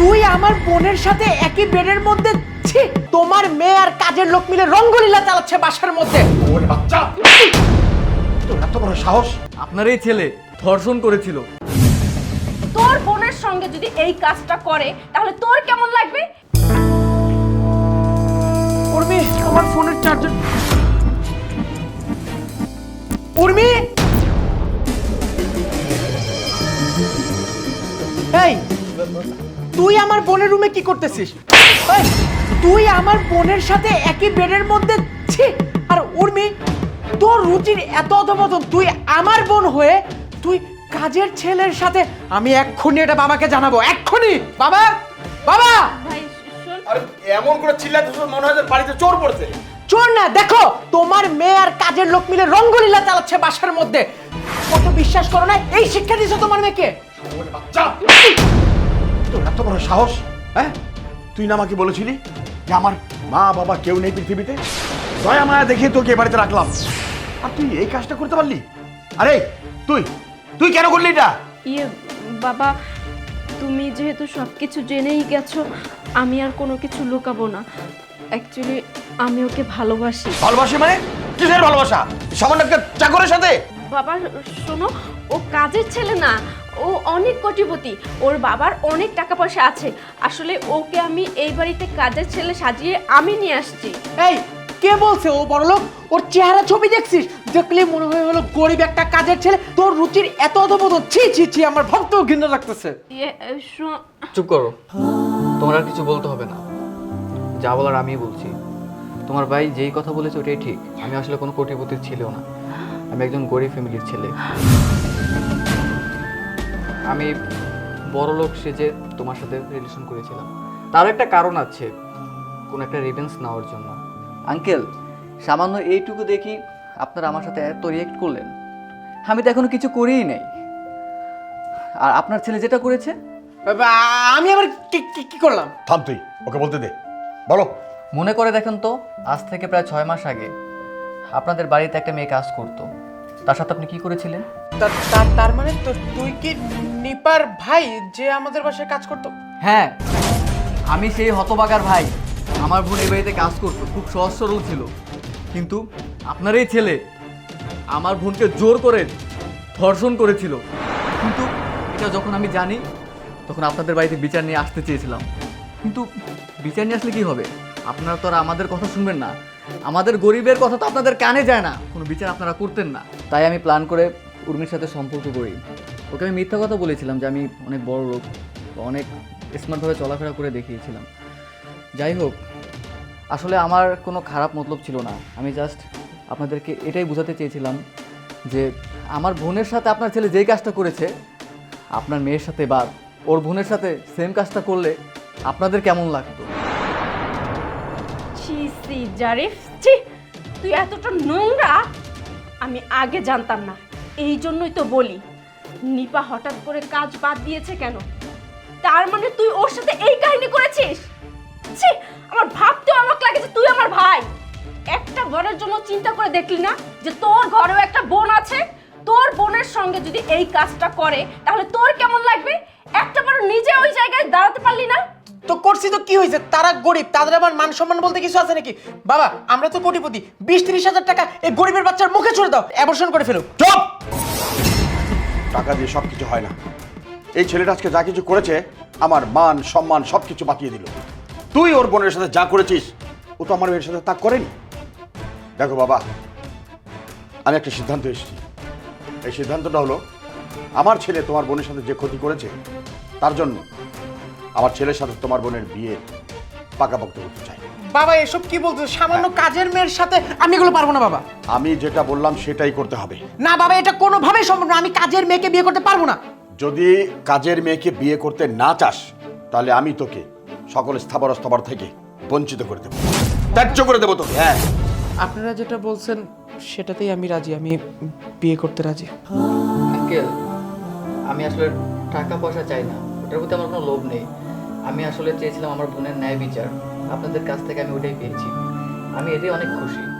তুই আমার বোনের সাথে একই বেডের মধ্যে ছি তোমার মেয়ে আর কাজের লোক মিলে রঙ্গলীলা চালাচ্ছে বাসার মধ্যে। ওরে বাচ্চা। তোর এত বড় সাহস? আপনার এই ছেলে ধর্ষণ করেছিল। তোর বোনের সঙ্গে যদি এই কাজটা করে তাহলে তোর কেমন লাগবে? উর্মি আমার ফোনের চার্জার উর্মি! তুই আমার বোনের রুমে কি করতেছিস? তুই আমার বোনের সাথে একই বেডের মধ্যে ছি আর উর্মি তোর রুচির এত অধপতন তুই আমার বোন হয়ে তুই কাজের ছেলের সাথে আমি এক্ষুনি এটা বাবাকে জানাব এক্ষুনি! বাবা! বাবা! ভাই আরে এমন করে চিল্লাতে মনে হয় বাড়িতে চোর পড়ছে? চোর না দেখো তোমার মেয়ে আর কাজের লোক মিলে রঙ্গলীলা চালাচ্ছে বাসার মধ্যে। কত বিশ্বাস করো না এই শিক্ষা দিছো তোমার মেয়েকে। বাচ্চা! তোর এত বড় সাহস হ্যাঁ? তুই না আমাকে বলেছিলি যে আমার মা বাবা কেউ নেই পৃথিবীতে? দয়া মায়া দেখিয়ে তোকে এ বাড়িতে রাখলাম। আর তুই এই কাজটা করতে পারলি? আরে তুই তুই কেন করলি এটা? ইয়ে বাবা তুমি যেহেতু সব কিছু জেনেই গেছো আমি আর কোনো কিছু লুকাবো না। অ্যাকচুয়ালি আমি ওকে ভালোবাসি। ভালোবাসি মানে? কিসের ভালোবাসা? সামান্য একটা চাকরের সাথে? বাবা শোনো ও কাজের ছেলে না। ও অনেক কোটিপতি। ওর বাবার অনেক টাকা পয়সা আছে। আসলে ওকে আমি এই বাড়িতে কাজের ছেলে সাজিয়ে আমি নিয়ে আসছি। এই কে বলছে ও বড়লোক? ওর চেহারা ছবি দেখছিস? দেখলে মনে হয় হলো গরিব একটা কাজের ছেলে। তোর রুচির এত অধপতন। ছি ছি ছি আমার ভক্ত ঘৃণা লাগতেছে। ইয়ে, শো- চুপ করো। তোমার আর কিছু বলতে হবে না। যা বলার আমিই বলছি। তোমার ভাই যেই কথা বলেছে ওটাই ঠিক। আমি আসলে কোনো কোটিপতির ছেলেও না। আমি একজন গরিব ফ্যামিলির ছেলে। আমি বড় লোক সেজে তোমার সাথে রিলেশন করেছিলাম। তার একটা কারণ আছে কোন একটা রিভেন্স নেওয়ার জন্য। আঙ্কেল সামান্য এইটুকু দেখি আপনারা আমার সাথে এত রিয়েক্ট করলেন। আমি তো এখনও কিছু করেই নেই। আর আপনার ছেলে যেটা করেছে? আমি আবার কি কি- কি করলাম? থাম তুই ওকে বলতে দে। বলো। মনে করে দেখেন তো আজ থেকে প্রায় ছয় মাস আগে আপনাদের বাড়িতে একটা মেয়ে কাজ করতো। তার সাথে আপনি কি করেছিলেন? তা- তা- তার মানে তো তুই কি নিপার ভাই যে আমাদের বাসায় কাজ করতো? হ্যাঁ আমি সেই হতবাগার ভাই। আমার বোন এই বাড়িতে কাজ করতো, খুব সহজ সরল ছিল। কিন্তু আপনার এই ছেলে আমার বোনকে জোর করে ধর্ষণ করেছিল। কিন্তু এটা যখন আমি জানি, তখন আপনাদের বাড়িতে বিচার নিয়ে আসতে চেয়েছিলাম। কিন্তু বিচার নিয়ে আসলে কি হবে? আপনারা তো আর আমাদের কথা শুনবেন না। আমাদের গরিবের কথা তো আপনাদের কানে যায় না। কোনো বিচার আপনারা করতেন না। তাই আমি প্ল্যান করে উর্মির সাথে সম্পর্ক করি। ওকে আমি মিথ্যা কথা বলেছিলাম যে আমি অনেক বড় লোক অনেক স্মার্টভাবে চলাফেরা করে দেখিয়েছিলাম। যাই হোক, আসলে আমার কোনো খারাপ মতলব ছিল না। আমি জাস্ট আপনাদেরকে এটাই বোঝাতে চেয়েছিলাম যে আমার বোনের সাথে আপনার ছেলে যেই কাজটা করেছে, আপনার মেয়ের সাথে বা ওর বোনের সাথে সেম কাজটা করলে আপনাদের কেমন লাগতো? ছি ছি, তুই এতটা নোংরা, আমি আগে জানতাম না। এই জন্যই তো বলি নিপা হঠাৎ করে কাজ বাদ দিয়েছে কেন? তার মানে তুই ওর সাথে এই কাহিনী করেছিস? ছি আমার ভাবতেও অবাক লাগে যে তুই আমার ভাই। একটা ঘরের জন্য চিন্তা করে দেখলি না যে তোর ঘরেও একটা বোন আছে? তোর বোনের সঙ্গে যদি এই কাজটা করে তাহলে তোর কেমন লাগবে? একটা বার নিজে ওই জায়গায় দাঁড়াতে পারলি না? তো করছি তো কি হয়েছে? তারা গরিব তাদের আবার মান সম্মান বলতে কিছু আছে নাকি? বাবা আমরা তো কোটিপতি বিশ ত্রিশ হাজার টাকা এই গরিবের বাচ্চার মুখে ছুড়ে দাও অ্যাবর্শন করে ফেলো চুপ! টাকা দিয়ে সব কিছু হয় না। এই ছেলেটা আজকে যা কিছু করেছে, আমার মান, সম্মান সব কিছু বাঁচিয়ে দিল। তুই ওর বোনের সাথে যা করেছিস, ও তো আমার মেয়ের সাথে তা করেনি। দেখো বাবা, আমি একটা সিদ্ধান্ত এসেছি। এই সিদ্ধান্তটা হলো, আমার ছেলে তোমার বোনের সাথে যে ক্ষতি করেছে, তার জন্য আমার ছেলের সাথে তোমার বোনের বিয়ে পাকাপোক্ত করতে চাই বাবা এসব কি বলছো? সামান্য কাজের মেয়ের সাথে আমি এগুলো পারব না বাবা। আমি যেটা বললাম সেটাই করতে হবে। না বাবা এটা কোনোভাবেই সম্ভব না। আমি কাজের মেয়েকে বিয়ে করতে পারব না। যদি কাজের মেয়েকে বিয়ে করতে না চাস তাহলে আমি তোকে সকল স্থাবর স্থবর থেকে বঞ্চিত করে দেবো। ত্যায্য করে দেবো তোকে। হ্যাঁ। আপনারা যেটা বলছেন সেটাতেই আমি রাজি। আমি বিয়ে করতে রাজি। আঙ্কেল আমি আসলে টাকা পয়সা চাই না। ওটার প্রতি আমার কোনো লোভ নেই। আমি আসলে চেয়েছিলাম আমার বোনের ন্যায় বিচার। আপনাদের কাছ থেকে আমি ওটাই পেয়েছি। আমি এটাই অনেক খুশি।